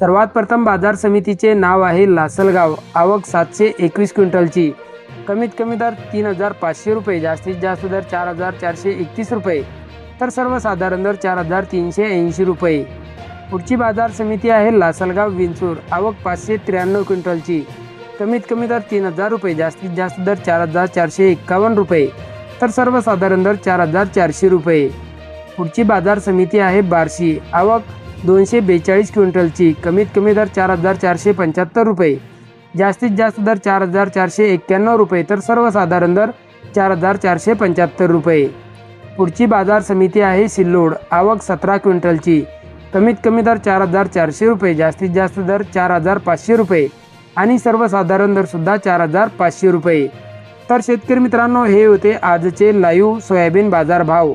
सर्वात प्रथम बाजार समितीचे नाव आहे लासलगाव. आवक सातशे एकवीस क्विंटलची. कमीत कमी दर तीन हजार पाचशे रुपये जास्तीत जास्त दर चार हजार चारशे एकतीस रुपये तर सर्वसाधारण दर चार हजार तीनशे ऐंशी रुपये. पुढची बाजार समिती आहे लासलगाव विंचूर. आवक पाचशे त्र्याण्णव क्विंटलची. कमीत कमी दर तीन हजार रुपये जास्तीत जास्त दर चार हजार चारशे एक्कावन्न रुपये तर सर्वसाधारण दर चार हजार चारशे रुपये. पुढची बाजार समिती आहे बार्शी. आवक दोनशे बेचाळीस क्विंटलची. कमीत कमी दर चार हजार चारशे पंच्याहत्तर रुपये. जास्तीत जास्त दर चार हजार चारशे एक्क्याण्णव रुपये तर सर्वसाधारण दर चार हजार चारशे पंच्याहत्तर रुपये. पुढची बाजार समिती आहे सिल्लोड आवक सतरा क्विंटलची. कमीत कमी दर चार हजार चारशे रुपये जास्तीत जास्त दर चार हजार पाचशे रुपये. आणि सर्वसाधारण दरसुद्धा चार हजार पाचशे रुपये. तर शेतकरी मित्रांनो हे होते आजचे लाईव्ह सोयाबीन बाजार भाव